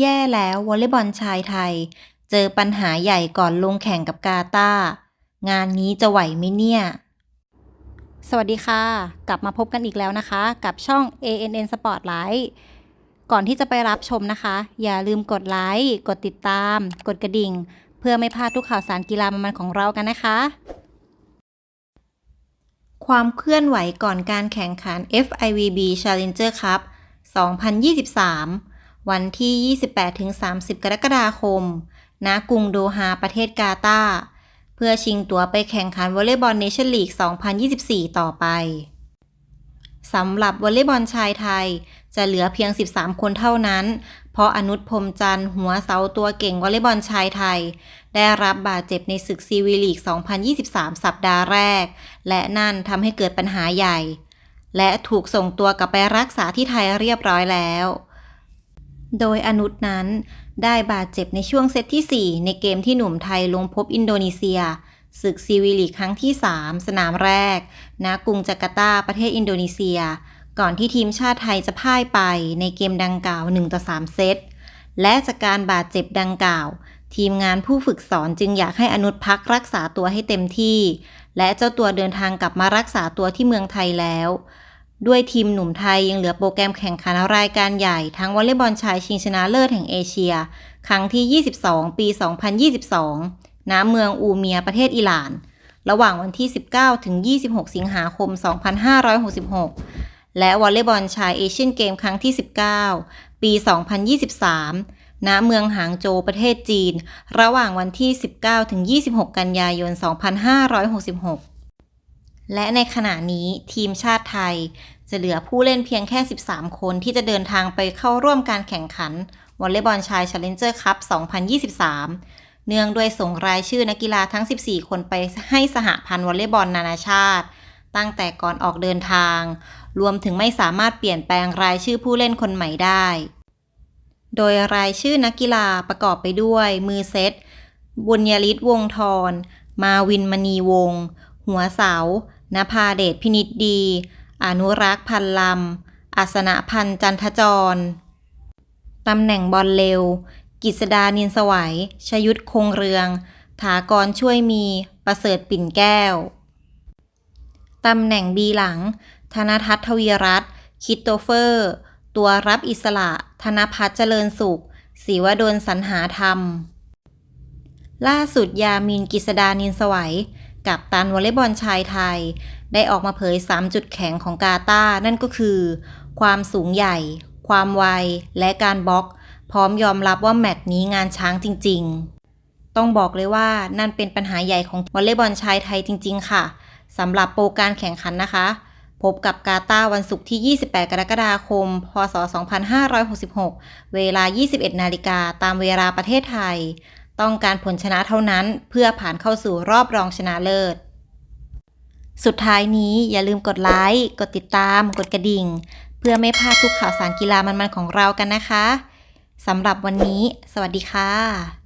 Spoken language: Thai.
แย่แล้ววอลเลย์บอลชายไทย เจอปัญหาใหญ่ก่อนลงแข่งกับกาตาร์งานนี้จะไหวไหมเนี่ย สวัสดีค่ะ กลับมาพบกันอีกแล้วนะคะ กับช่อง ANN Spotlight ก่อนที่จะไปรับชมนะคะ อย่าลืมกดไลค์กดติดตาม กดกระดิ่ง เพื่อไม่พลาดทุกข่าวสารกีฬามันๆของเรากันนะคะ ความเคลื่อนไหวก่อนการแข่งขัน FIVB Challenger Cup 2023 วันที่ 28-30 กรกฎาคม ณ กรุงโดฮาประเทศกาตาร์เพื่อชิงตั๋วไปแข่งขันวอลเลย์บอลเนชั่นลีก 2024 ต่อไป สำหรับวอลเลย์บอลชายไทย จะเหลือเพียง 13 คนเท่านั้น เพราะอนุชพรมจันทร์หัวเสาตัวเก่งวอลเลย์บอลชายไทย ได้รับบาดเจ็บในศึกซีวีลีก 2023 สัปดาห์แรก และนั่นทำให้เกิดปัญหาใหญ่ และถูกส่งตัวกลับไปรักษาที่ไทยเรียบร้อยแล้ว โดยอนุชนั้นได้บาดเจ็บในช่วงเซตที่ 4 ในเกมที่หนุ่มไทยลงพบอินโดนีเซียศึกซีวีลีกครั้งที่ 3 สนามแรกณกรุงจาการ์ตาประเทศอินโดนีเซีย ก่อนที่ทีมชาติไทยจะพ่ายไปในเกมดังกล่าว 1 ต่อ 3 เซต และจากการบาดเจ็บดังกล่าว ทีมงานผู้ฝึกสอนจึงอยากให้อนุชพักรักษาตัวให้เต็มที่ และเจ้าตัวเดินทางกลับมารักษาตัวที่เมืองไทยแล้ว ด้วยทีมหนุ่มไทยยังเหลือโปรแกรมแข่งขันรายการใหญ่ทั้งวอลเลย์บอลชายชิงชนะเลิศแห่งเอเชีย ครั้งที่ 22 ปี 2022 ณ เมืองอูเมียประเทศอิหร่าน ระหว่างวันที่ 19 ถึง 26 สิงหาคม 2566 และวอลเลย์บอลชายเอเชียนเกมครั้งที่ 19 ปี 2023 ณ เมืองหางโจวประเทศจีน ระหว่างวันที่ 19 ถึง 26 กันยายน 2566 และในขณะนี้ทีมชาติไทย จะเหลือผู้เล่นเพียงแค่ 13 คนที่จะเดินทางไปเข้าร่วมการแข่งขันวอลเลย์บอลชาย Challenger Cup 2023 เนื่องด้วยส่งรายชื่อนักกีฬาทั้ง 14 คนไปให้สหพันธ์วอลเลย์บอลนานาชาติ ตั้งแต่ก่อนออกเดินทาง รวมถึงไม่สามารถเปลี่ยนแปลงรายชื่อผู้เล่นคนใหม่ได้ โดยรายชื่อนักกีฬาประกอบไปด้วย มือเซตบุญยริศวงทร มาวินมณีวง หัวเสา นภาเดชพินิจดี อนุรักษ์พันลำอัสนะพันจันทจร ตำแหน่งบอลเร็ว กิษดานินสวัย ชยุทธคงเรือง ถากรช่วยมี ประเสริฐปิ่นแก้ว ตำแหน่งบีหลัง ธนทัศน์ทวีรัตน์คริสโตเฟอร์ ตัวรับอิสระ ธนพัฒน์เจริญสุขศีวดลสรรหาธรรม ล่าสุดยามินกิษดานินสวัย กับตันวอลเลย์บอลชายไทย ได้ออกมาเผย 3 จุดแข็งของกาตานั่นก็คือ ความสูงใหญ่ ความไว และการบล็อก พร้อมยอมรับว่าแมตช์นี้งานช้างจริง ๆ ต้องบอกเลยว่านั่นเป็นปัญหาใหญ่ของวอลเลย์บอลชายไทยจริง ๆ ค่ะสำหรับโปรการแข่งขันนะคะ พบกับกาตาวันศุกร์ที่ 28 กรกฎาคม พศ 2566 เวลา 21 นาฬิกาตามเวลาประเทศไทย ต้องการผลชนะเท่านั้นเพื่อผ่านเข้าสู่รอบรองชนะเลิศ สุดท้ายนี้อย่าลืมกดไลค์ กดติดตาม กดกระดิ่ง เพื่อไม่พลาดทุกข่าวสารกีฬามันๆของเรากันนะคะสำหรับวันนี้ สวัสดีค่ะ